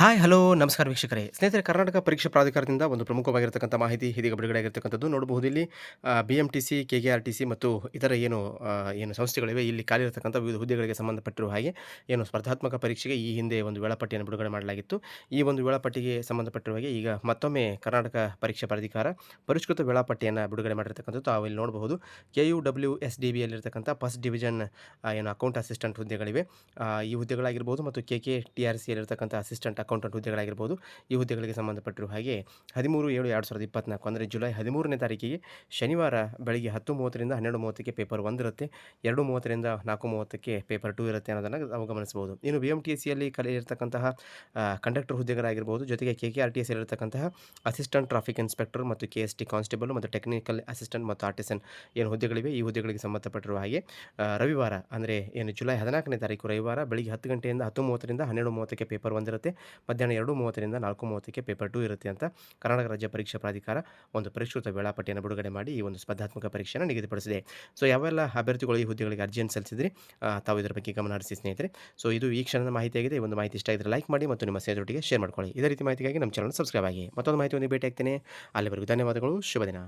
Hello, ನಮಸ್ಕಾರ ವೀಕ್ಷಕರೇ. ಸ್ನೇಹಿತರೆ, ಕರ್ನಾಟಕ ಪರೀಕ್ಷಾ ಪ್ರಾಧಿಕಾರದಿಂದ ಒಂದು ಪ್ರಮುಖವಾಗಿರ್ತಕ್ಕಂಥ ಮಾಹಿತಿ ಇದೀಗ ಬಿಡುಗಡೆ ಆಗಿರ್ತಕ್ಕಂಥದ್ದು ನೋಡಬಹುದು. ಇಲ್ಲಿ B M T C K K R T C ಮತ್ತು ಇತರ ಏನು ಏನು ಸಂಸ್ಥೆಗಳಿವೆ, ಇಲ್ಲಿ ಖಾಲಿ ಇರತಕ್ಕಂಥ ವಿವಿಧ ಹುದ್ದೆಗಳಿಗೆ ಸಂಬಂಧಪಟ್ಟಿರುವ ಹಾಗೆ ಏನು ಸ್ಪರ್ಧಾತ್ಮಕ ಪರೀಕ್ಷೆಗೆ ಈ ಹಿಂದೆ ಒಂದು ವೇಳಾಪಟ್ಟಿಯನ್ನು ಬಿಡುಗಡೆ ಮಾಡಲಾಗಿತ್ತು. ಈ ಒಂದು ವೇಳಾಪಟ್ಟಿಗೆ ಸಂಬಂಧಪಟ್ಟಿರುವ ಹಾಗೆ ಈಗ ಮತ್ತೊಮ್ಮೆ ಕರ್ನಾಟಕ ಪರೀಕ್ಷಾ ಪ್ರಾಧಿಕಾರ ಪರಿಷ್ಕೃತ ವೇಳಾಪಟ್ಟಿಯನ್ನು ಬಿಡುಗಡೆ ಮಾಡಿರ್ತಕ್ಕಂಥದ್ದು ತಾವು ಇಲ್ಲಿ ನೋಡಬಹುದು. K U W S D ಬಿಯಲ್ಲಿರ್ತಕ್ಕಂಥ first division ಏನು ಅಕೌಂಟ್ ಅಸಿಸ್ಟೆಂಟ್ ಹುದ್ದೆಗಳಿವೆ. ಈ ಹುದ್ದೆಗಳಾಗಿರ್ಬೋದು ಮತ್ತು ಕೆ ಕೆ ಟಿ ಆರ್ ಸಿಯಲ್ಲಿರ್ತಕ್ಕಂಥ ಅಸಿಸ್ಟೆಂಟ್ ಅಕೌಂಟೆಂಟ್ ಹುದ್ದೆಗಳಾಗಿರ್ಬೋದು, ಈ ಹುದ್ದೆಗಳಿಗೆ ಸಂಬಂಧಪಟ್ಟಿರುವ ಹಾಗೆ ಹದಿಮೂರು, ಏಳು, ಎರಡು ಸಾವಿರದ ಇಪ್ಪತ್ನಾಲ್ಕು ಅಂದರೆ ಜುಲೈ ಹದಿಮೂರನೇ ತಾರೀಕಿಗೆ ಶನಿವಾರ ಬೆಳಗ್ಗೆ ಹತ್ತು ಮೂವತ್ತರಿಂದ ಹನ್ನೆರಡು ಮೂವತ್ತಕ್ಕೆ ಪೇಪರ್ ಒಂದು ಇರುತ್ತೆ, ಎರಡು ಮೂವತ್ತರಿಂದ ನಾಲ್ಕು ಮೂವತ್ತಕ್ಕೆ ಪೇಪರ್ ಟೂ ಇರುತ್ತೆ ಅನ್ನೋದನ್ನು ನಾವು ಗಮನಿಸಬಹುದು. ಇನ್ನು ಬಿ ಎಂ ಟಿ ಎಸ್ ಸಿಯಲ್ಲಿ ಕಲಿಯಿರ್ತಕ್ಕಂತಹ ಕಂಡಕ್ಟರ್ ಹುದ್ದೆಗಳಾಗಿರ್ಬೋದು, ಜೊತೆಗೆ K K R T S ಇರತಕ್ಕಂತಹ ಅಸಿಸ್ಟೆಂಟ್ ಟ್ರಾಫಿಕ್ ಇನ್ಸ್ಪೆಕ್ಟರ್ ಮತ್ತು ಕೆ ಎಸ್ ಟಿ ಕಾನ್ಸ್ಟೇಬಲ್ ಮತ್ತು ಟೆಕ್ನಿಕಲ್ ಅಸಿಸ್ಟೆಂಟ್ ಮತ್ತು ಆರ್ಟಿಸನ್ ಏನು ಹುದ್ದೆಗಳಿವೆ, ಈ ಹುದ್ದೆಗಳಿಗೆ ಸಂಬಂಧಪಟ್ಟಿರುವ ಹಾಗೆ ರವಿವಾರ ಅಂದರೆ ಏನು ಜುಲೈ ಹದಿನಾಲ್ಕನೇ ತಾರೀಕು ರವಿವಾರ ಬೆಳಿಗ್ಗೆ ಹತ್ತು ಗಂಟೆಯಿಂದ ಹತ್ತು ಮೂವತ್ತರಿಂದ ಹನ್ನೆರಡು ಮೂವತ್ತಕ್ಕೆ ಪೇಪರ್ ಒಂದಿರುತ್ತೆ ಮಧ್ಯಾಹ್ನ ಎರಡು ಮೂವತ್ತರಿಂದ ನಾಲ್ಕು ಮೂವತ್ತಕ್ಕೆ ಪೇಪರ್ ಟೂ ಇರುತ್ತೆ ಅಂತ ಕರ್ನಾಟಕ ರಾಜ್ಯ ಪರೀಕ್ಷಾ ಪ್ರಾಧಿಕಾರ ಒಂದು ಪರಿಷ್ಕೃತ ವೇಳಾಪಟ್ಟಿಯನ್ನು ಬಿಡುಗಡೆ ಮಾಡಿ ಈ ಒಂದು ಸ್ಪರ್ಧಾತ್ಮಕ ಪರೀಕ್ಷೆಯನ್ನು ನಿಗದಿಪಡಿಸಿದೆ. ಸೊ ಯಾವೆಲ್ಲ ಅಭ್ಯರ್ಥಿಗಳು ಈ ಹುದ್ದೆಗಳಿಗೆ ಅರ್ಜಿಯನ್ನು ಸಲ್ಲಿಸಿದ್ರಿ? ತಾವು ಇದರ ಬಗ್ಗೆ ಗಮನ ಹರಿಸಿ ಸ್ನೇಹಿತರೆ. ಸೊ ಇದು ಈ ಕ್ಷಣದ ಮಾಹಿತಿಯಾಗಿದೆ. ಒಂದು ಮಾಹಿತಿ ಇಷ್ಟ ಆಗಿದ್ರೆ ಲೈಕ್ ಮಾಡಿ ಮತ್ತು ನಿಮ್ಮ ಸ್ನೇಹಿತರೊಟ್ಟಿಗೆ ಶೇರ್ ಮಾಡ್ಕೊಳ್ಳಿ. ಇದೇ ರೀತಿ ಮಾಹಿತಿಗಾಗಿ ನಮ್ಮ ಚಾನಲ್ ಸಬ್ಸ್ಕ್ರೈಬ್ ಆಗಿ. ಮತ್ತೊಂದು ಮಾಹಿತಿ ಒಂದು ಭೇಟಿ ಆಗ್ತೇನೆ ಅಲ್ಲಿವರೆಗೂ ಧನ್ಯವಾದಗಳು. ಶುಭ ದಿನ.